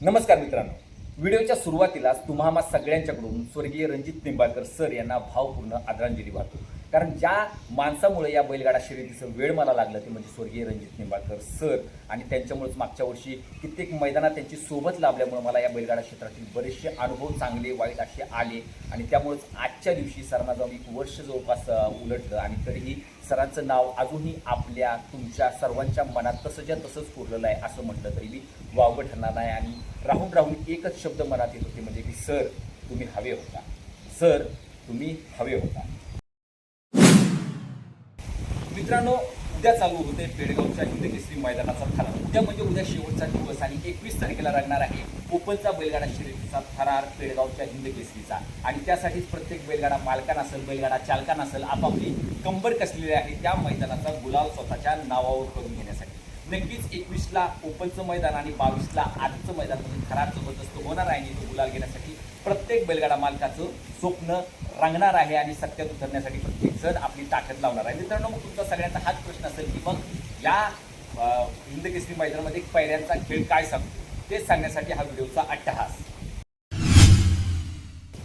नमस्कार मित्रांनो. व्हिडिओच्या सुरुवातीलाच तुम्हा सगळ्यांच्याकडून स्वर्गीय रणजित निंबाळकर सर यांना भावपूर्ण आदरांजली वाहतो. कारण ज्या माणसामुळे या बैलगाडा शर्यतीचं वेळ मला लागलं ते म्हणजे स्वर्गीय रणजित निंबाळकर सर. आणि त्यांच्यामुळेच मागच्या वर्षी कित्येक मैदानात त्यांची सोबत लाभल्यामुळे मला या बैलगाडा क्षेत्रातील बरेचसे अनुभव चांगले वाईट असे आले. आणि त्यामुळेच आजच्या दिवशी सरांना जाऊन एक वर्ष जवळपास उलटलं. आणि तरीही सरांचं नाव अजूनही आपल्या तुमच्या सर्वांच्या मनात तसंच्या तसंच कोरलेलं आहे असं म्हटलं तरी मी वावगं ठरणार नाही. आणि राहून राहून एकच शब्द मनात येत होते म्हणजे की सर तुम्ही हवे होता. सर तुम्ही हवे होता. मित्रांनो उद्या चालू होते पेडगावच्या हिंदकेसरी मैदानाचा थरार. उद्या म्हणजे उद्या शेवटचा दिवस आणि एकवीस तारखेला रंगणार आहे ओपनचा बैलगाडा शर्यतीचा थरार पेडगावच्या हिंदकेसरीचा. आणि त्यासाठीच प्रत्येक बैलगाडा मालकान असेल बैलगाडा चालकान असेल आपापली कंबर कसलेली आहे त्या मैदानाचा गुलाल स्वतःच्या नावावर करून घेण्यासाठी. नक्कीच एकवीसला ओपनचं मैदान आणि बावीसला आजचं मैदान म्हणजे थरार जबरदस्त होणार आहे आणि तो गुलाल घेण्यासाठी प्रत्येक बैलगाडा मालकाचं स्वप्न रंगणार आहे आणि सत्यात उतरण्यासाठी प्रत्येक जण आपली ताकद लावणार आहे. मित्रांनो मग तुमचा सगळ्यांचा हाच प्रश्न असेल की मग या अ, हिंदकेसरी मैदानामध्ये पैऱ्यांचा खेळ काय सांगतो? ते सांगण्यासाठी हा व्हिडिओचा अट्टहास.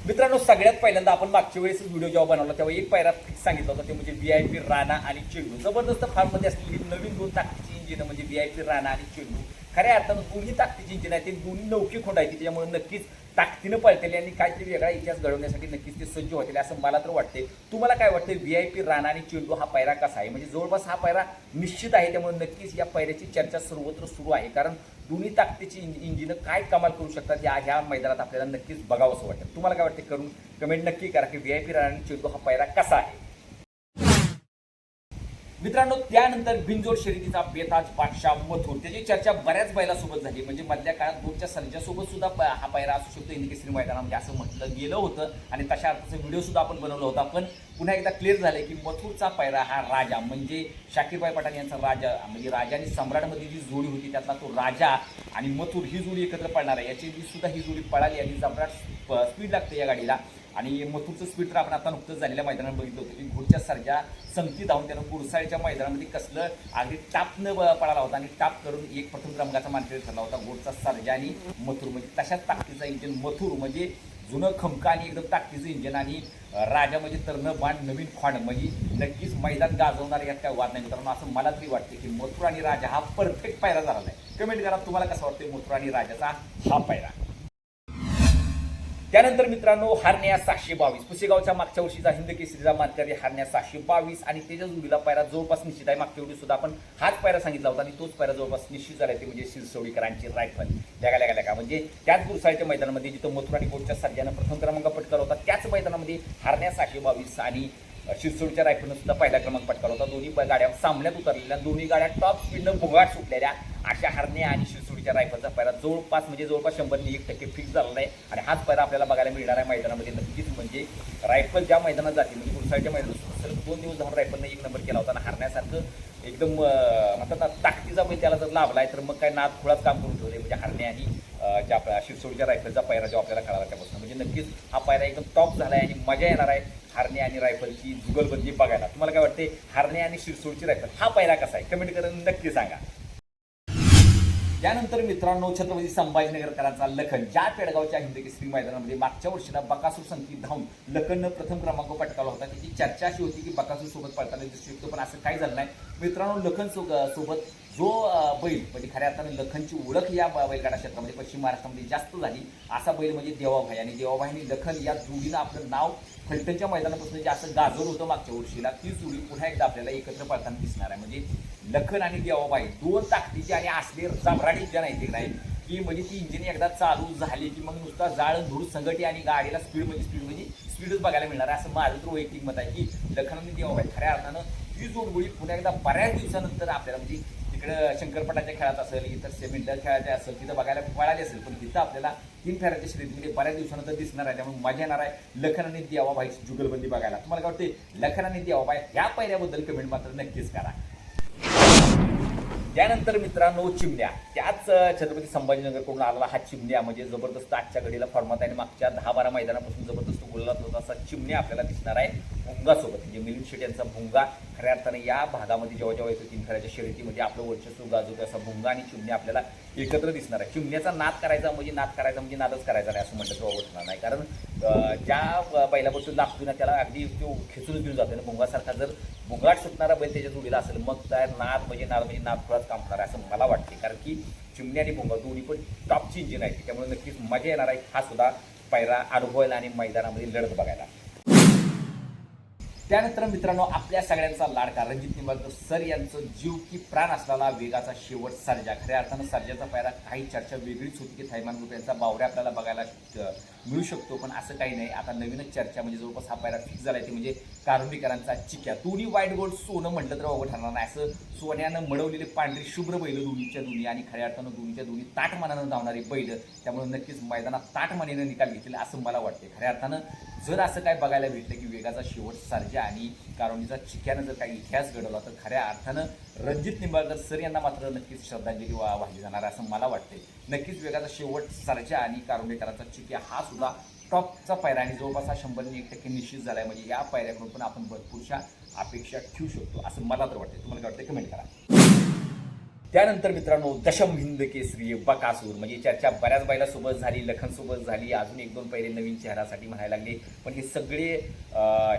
मित्रांनो सगळ्यात पहिल्यांदा आपण मागच्या वेळेस व्हिडिओ जेव्हा बनवला तेव्हा एक पायरा फिक्स सांगितलं होतं ते म्हणजे व्ही आय पी राणा आणि चेंडू. जबरदस्त फार्ममध्ये असलेली नवीन दोन ताकदीची इंजिन म्हणजे व्ही आय पी राणा आणि चेंडू. खऱ्या अर्थानं दोन्ही ताकदीची इंजिन आहे ते दोन्ही नौकी खोंड आहे त्याच्यामुळे नक्कीच ताकदीनं पळतेली आणि काहीतरी वेगळा इतिहास घडवण्यासाठी नक्कीच ते सज्ज होतील असं मला तर वाटते तुम्हाला काय वाटते व्ही आय पी राणा आणि चेंडू हा पायरा कसा आहे? म्हणजे जवळपास हा पायरा निश्चित आहे त्यामुळे नक्कीच या पायऱ्याची चर्चा सर्वत्र सुरू आहे. कारण दोन्ही ताकदीची इंजिनं काय कमाल करू शकतात या ह्या मैदानात आपल्याला नक्कीच बघावं असं वाटतं तुम्हाला काय वाटते करून कमेंट नक्की करा की व्ही आय पी राणा आणि चेंडू हा पायरा कसा आहे? मित्रांनो त्यानंतर बिनजोड शर्यतीचा बेताज बादशाह मथुर. त्याची चर्चा बऱ्याच बैलासोबत झाली. म्हणजे मधल्या काळात दोनच्या सर्जासोबत सुद्धा प- हा पायरा असू शकतो. इंदिकेसरी मैदानामध्ये म्हणजे असं म्हटलं गेलं होतं. आणि तशा अर्थाचा व्हिडिओ सुद्धा आपण बनवला होता. पण पुन्हा एकदा क्लिअर झालं की मथुरचा पायरा हा राजा. म्हणजे शाकीरबाई पठाण यांचा राजा. म्हणजे राजा आणि सम्राटमध्ये जी जोडी होती त्यातला तो राजा आणि मथुर ही जोडी एकत्र पळणार आहे. याची सुद्धा ही जोडी पळाली आणि सम्राट स्पीड लागते या गाडीला. आणि मथुरचं स्पीड तर आपण आता नुकतंच झालेल्या मैदानात बघितलं होतं की घोडच्या सारख्या संगती धावून त्यानं गुरसाळीच्या मैदानामध्ये कसलं अगदी टापनं ब- पळाला होता. आणि टाप करून एक प्रथम क्रमांकाचा मानकरी ठरला होता घोडचा सर्जा आणि मथुर. म्हणजे तशाच ताकदीचा इंजिन मथुर म्हणजे जुनं खमका आणि एकदम ताकदीचं इंजिन आणि राजा म्हणजे तरणं बाण नवीन खोंड म्हणजे नक्कीच मैदान गाजवणार यात काय वाद नाही मित्रांनो. असं मला तरी वाटते की मथुर आणि राजा हा परफेक्ट पायरा झाला आहे कमेंट करा तुम्हाला कसं वाटतं मथुर आणि राजाचा हा पायरा? त्यानंतर मित्रांनो हारण्या सहाशे बावीस. पुसेगावच्या मागच्या वर्षीचा हिंद केसरीचा मानकरी हारण्या सहाशे बावीस आणि त्याच्या जोडीला पायरा जवळपास निश्चित आहे. मागच्या वेळी सुद्धा आपण हाच पायरा सांगितला होता आणि तोच पायरा जवळपास निश्चित झाला ते म्हणजे शिरसोडीकरांची रायफल. लगा लगा लगा म्हणजे त्याच गुरसाळच्या मैदानामध्ये जिथं मथुरा आणि कोटच्या सर्जानं प्रथम क्रमांक पटकावला होता त्याच मैदानामध्ये हारण्या सहाशे बावीस आणि शिरसोडच्या रायफलनं सुद्धा पहिला क्रमांक पटकावला होता. दोन्ही गाड्या सामन्यात उतरलेल्या दोन्ही गाड्या टॉप स्पीडनं भोगाट सुटलेल्या अशा हरणे आणि शिरसुडीच्या रायफलचा पैरा जवळपास म्हणजे जवळपास शंभरने एक टक्के फिक्स झालेला आहे. आणि हाच पैरा आपल्याला बघायला मिळणार आहे मैदानामध्ये. नक्कीच म्हणजे रायफल ज्या मैदानात जाते म्हणजे गुरसाळच्या मैदानात सर दोन दिवस झाला रायफलनं एक नंबर केला होता. आणि हरण्यासारखं एकदम म्हणतात ना ताकदीचा म्हणजे त्याला जर लाभला आहे तर मग काय नाद खुळाच काम करून ठेवले म्हणजे हरणे आणि ज्या आपल्या शिरसोडच्या रायफलचा पायरा जो आपल्याला कळाला त्यापासून. म्हणजे नक्कीच हा पायरा एकदम टॉप झाला आहे आणि मजा येणार आहे हारणे आणि रायफलची जुगलबंदी बघायला. तुम्हाला काय वाटते हारणे आणि शिरसोडची रायफल हा पायरा कसा आहे? कमेंट करून नक्की सांगा. त्यानंतर मित्रांनो छत्रपती संभाजीनगरकरांचा लखन ज्या पेडगावच्या हिंदकेसरी मैदानामध्ये मागच्या वर्षीला बकासूर संख्येत धावून लखननं प्रथम क्रमांक पटकावला होता. त्याची चर्चा अशी होती की बकासूर सोबत पडताना दिसू शकतो पण असं काही झालं नाही. मित्रांनो लखन सो सोबत जो बैल म्हणजे खऱ्या अर्थानं लखनची ओळख या बैलगाडा क्षेत्रामध्ये पश्चिम महाराष्ट्रामध्ये जास्त झाली असा बैल म्हणजे देवाभाई. आणि देवाभाई आणि लखन या जोडीनं आपलं नाव फलटणच्या मैदानापासून जे असं गाजर होतं मागच्या वर्षीला ती जोडी पुन्हा एकदा आपल्याला एकत्र पडताना दिसणार आहे. म्हणजे लखन आणि देवाबाई दोन ताकदीचे आणि असले जबराडी इंजन आहे ते नाही. की म्हणजे ती इंजिन एकदा चालू झाली की मग नुसता जाळ धूर संघटी आणि गाडीला स्पीड म्हणजे स्पीड म्हणजे स्पीडच बघायला मिळणार आहे. असं माझं तर वैयक्तिक मत आहे की लखन आणि देवाबाई खऱ्या अर्थानं ही जोडगोळी पुन्हा एकदा बऱ्याच दिवसानंतर आपल्याला म्हणजे इकडं शंकरपटाच्या खेळात असेल इतर सेमिंटर खेळाच्या असेल तिथं बघायला पळाली असेल पण तिथं आपल्याला तीन फेऱ्याच्या शर्यतीमध्ये म्हणजे बऱ्याच दिवसानंतर दिसणार आहे. त्यामुळे मजा येणार आहे. लखन आणि देवाबाईची जुगलबंदी बघायला. तुम्हाला काय वाटते लखन आणि देवाबाई ह्या पहिल्याबद्दल कमेंट मात्र नक्कीच करा. त्यानंतर मित्रांनो चिमण्या. त्याच छत्रपती संभाजीनगरकडून आलेला हा चिमण्या म्हणजे जबरदस्त आजच्या घडीला फॉर्मात आहे आणि मागच्या दहा बारा मैदानापासून जबरदस्त गुल्ला होता असा चिमण्या आपल्याला दिसणार आहे भुंगासोबत. म्हणजे मिलिंद शेट यांचा भुंगा खऱ्या अर्थाने या भागामध्ये जेव्हा जेव्हा येतो तीन खऱ्याच्या शर्यतीमध्ये आपलं वर्चस्व गाजवतो असा भुंगा आणि चिमण्या आपल्याला एकत्र दिसणार आहे. चिमण्याचा नाद करायचा म्हणजे नाद करायचा म्हणजे नादच करायचा नाही असं म्हटलं तर होणार नाही. कारण ज्या बैलापासून लागतो ना त्याला अगदी तो खेचून घेऊन जातो ना भुंगासारखा. जर भुंगाट सुटणारा बैल त्याच्या जोडीला असेल मग त्या नाद म्हणजे नाद म्हणजे नाद थोडाच काम करणार आहे असं मला वाटते कारण की चिमणी आणि भुंगा दोन्ही पण टॉपची इंजिन आहे त्यामुळे नक्कीच मजा येणार आहे. हा सुद्धा पायरा अनुभवायला आणि मैदानामध्ये लढत बघायला. त्यानंतर मित्रांनो आपल्या सगळ्यांचा लाडका रणजित निंबाळकर सर यांचं जीव की प्राण असलेला वेगाचा शेवट सर्जा. खऱ्या अर्थानं सर्जाचा पायरा काही चर्चा वेगळीच होती की थैमान ग्रुप यांचा. बावऱ्या आपल्याला बघायला मिळू शकतो पण असं काही नाही. आता नवीनच चर्चा म्हणजे जवळपास हा पायरा फिक्स झाला ते म्हणजे कारुंबीकरांचा चिक्या. दोन्ही वाईट गोल्ड सोनं म्हटलं तर अवघड ठरणार नाही. असं सोन्यानं मडवलेले पांढरी शुभ्र बैल दोन्हीच्या दोन्ही आणि खऱ्या अर्थानं दोन्हीच्या दोन्ही ताटमानानं धावणारी बैल. त्यामुळे नक्कीच मैदानात ताटमानेनं निकाल घेतील असं मला वाटते खऱ्या अर्थानं जर असं काय बघायला भेटलं की वेगाचा शेवट सारजा आणि कारोनीचा चिक्यानं जर काही इतिहास घडवला तर खऱ्या अर्थानं रणजित निंबाळकर सर यांना मात्र नक्कीच श्रद्धांजली वा वाहिली जाणार आहे असं मला वाटते नक्कीच वेगाचा शेवट सारजा आणि कारोंडेकरांचा चिक्या हा सुद्धा टॉपचा पायरा आणि जवळपास हा शंभरने एक टक्के निश्चित झाला आहे म्हणजे या पायऱ्याकडून पण आपण भरपूरशा अपेक्षा ठेवू शकतो असं मला तर वाटतं तुम्हाला काय वाटतं कमेंट करा. त्यानंतर मित्रांनो दशम हिंद केसरी बकासूर. म्हणजे चर्चा बऱ्याच बायला सोबत झाली लखन सोबत झाली अजून एक दोन पहिले नवीन चेहरासाठी म्हणायला लागले. पण हे सगळे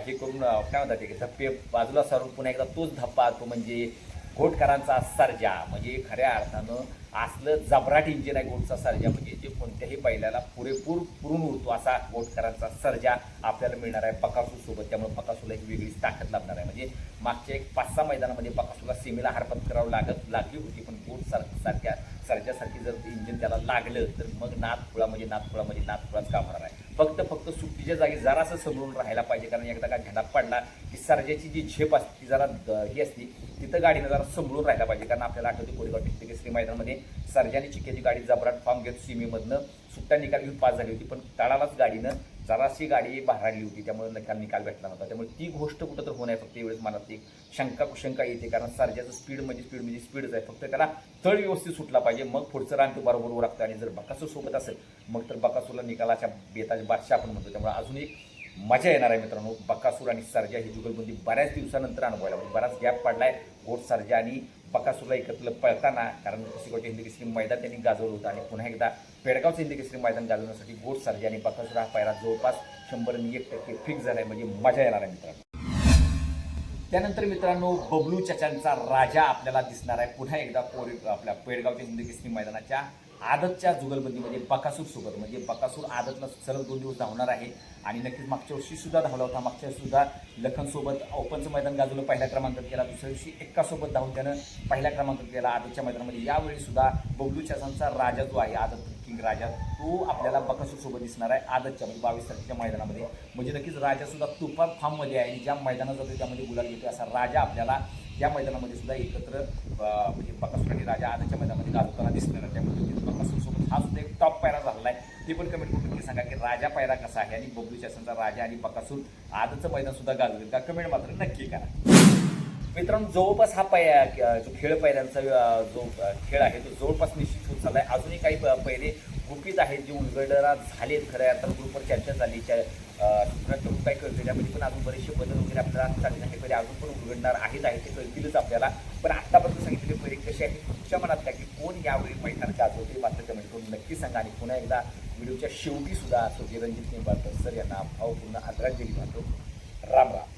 हे करून काय म्हणतात ते धप्पे बाजूला सारून पुन्हा एकदा तोच धप्पा तो म्हणजे घोटकरांचा सर्जा म्हणजे खऱ्या अर्थानं असलं जबराट इंजिन आहे घोटचा सर्जा म्हणजे जे कोणत्याही बैलाला पुरेपूर पुरून उरतो असा घोटकरांचा सर्जा आपल्याला मिळणार आहे पकासूसोबत. त्यामुळे पकासूला एक वेगळीच ताकद लागणार आहे. म्हणजे मागच्या एक पाच सहा मैदानामध्ये पकासूला सीमेला हारपत करावं लागत लागली होती पण गोट सार सारख्या सर्जासारखी जर इंजिन त्याला लागलं तर मग नाथपुळा म्हणजे नाथपुळा म्हणजे नाथपुळाच काम होणार आहे. फक्त फक्त सुट्टीच्या जागी जरासं समरून राहायला पाहिजे कारण एकदा का झेंडा पडला की सर्जाची जी झेप असते ती जरा द- ही असती तिथं गाडीनं जरा समळून राहायला पाहिजे कारण आपल्याला आठवते कोरेगाव टिकटेकेसरी मैदानामध्ये सर्जानी चिक्याची गाडी जबराट फॉर्म घेत सीमेमधनं सुट्टा निकाल घेऊन पास झाली होती पण तळालाच गाडीनं जराशी गाडी बाहेर होती त्यामुळे निकाल निकाल भेटला नव्हता. त्यामुळे ती गोष्ट कुठं तर होणार फक्त एवढेच मनात एक शंका कुशंका येते कारण सर्जाचं स्पीड म्हणजे स्पीड म्हणजे स्पीडच आहे. फक्त त्याला तळ व्यवस्थित सुटला पाहिजे मग पुढचं रान तो बरोबर लागतं आणि जर बकासूर सोबत असेल मग तर बकासूरला निकालाच्या बेताच्या बादशाह आपण म्हणतो. त्यामुळे अजून एक मजा येणार आहे मित्रांनो. बकासूर आणि सर्जा ही जुगलबंदी बऱ्याच दिवसानंतर अनुभवायला म्हणजे बराच गॅप पडलाय. गोट सर्जा आणि बकासूरला एकत्र पळताना कारण कुसिगावच्या हिंदी केसरी मैदान त्यांनी गाजवलं होतं. आणि पुन्हा एकदा पेडगावचं हिंदी केसरी मैदान गाजवण्यासाठी गोट सर्जा आणि बकासूर हा पायरा जवळपास शंभर आणि एक टक्के फिक्स झालाय. म्हणजे मजा येणार आहे मित्रांनो. त्यानंतर मित्रांनो बबलू चचांचा राजा आपल्याला दिसणार आहे. पुन्हा एकदा कोरी आपल्या पेडगावच्या हिंदी केसरी मैदानाच्या आदतच्या जुगलबंदीमध्ये बकासूर सोबत म्हणजे बकासूर आदतला सलग दोन दिवस धावणार आहे. आणि नक्कीच मागच्या वर्षी सुद्धा धावला होता. मागच्या वर्षी सुद्धा लखनसोबत ओपनचं मैदान गाजवलं पहिल्या क्रमांकात केला दुसऱ्या दिवशी एक्कासोबत धावून त्यानं पहिल्या क्रमांकात केला आदतच्या मैदानामध्ये यावेळी सुद्धा बबलू चासांचा राजा जो आहे आदत किंग राजा तो आपल्याला बकासूर सोबत दिसणार आहे. आदतच्या म्हणजे बावीस तारखेच्या मैदानामध्ये. म्हणजे नक्कीच राजा सुद्धा तुफान फॉर्ममध्ये आहे. आणि ज्या मैदानात जातो त्यामध्ये गुलाल घेतो असा राजा आपल्याला या मैदानामध्ये सुद्धा एकत्र म्हणजे बकासूर आणि राजा आदतच्या मैदानामध्ये गाजवताना दिसणार आहे. त्यामुळे हा सुद्धा एक टॉप पायरा झालेला आहे ते पण कमेंट करून नक्की सांगा की राजा पायरा कसा आहे आणि बबलू शासनचा राजा आणि बकासूर आजचं मैदान सुद्धा गाजवेल का? कमेंट मात्र नक्की करा. मित्रांनो जवळपास हा पाय जो खेळ पहिल्यांचा जो खेळ आहे तो जवळपास निश्चित होत चालला आहे अजूनही काही प- पहिले गुपित आहेत जे उलगडणार झालेत खऱ्या अर्थात ग्रुपवर चर्चा झाली च्या ग्रुप काय कळते त्यामध्ये पण अजून बरेचसे बदल वगैरे आपल्याला चालले नाही पहिले अजून पण उलगडणार आहेत आहे ते कळतीलच आपल्याला. पण आत्तापर्यंत सांगितलेले पहिले कसे आहे तुमच्या मनात काय की कोण यावेळी मैदान गाजवते मात्र कमेंट करून नक्की सांगा? आणि पुन्हा एकदा व्हिडिओच्या शेवटी सुद्धा स्वतः रणजित निंबाळकर सर यांना भावपूर्ण आदरांजली वाहतो. राम राम.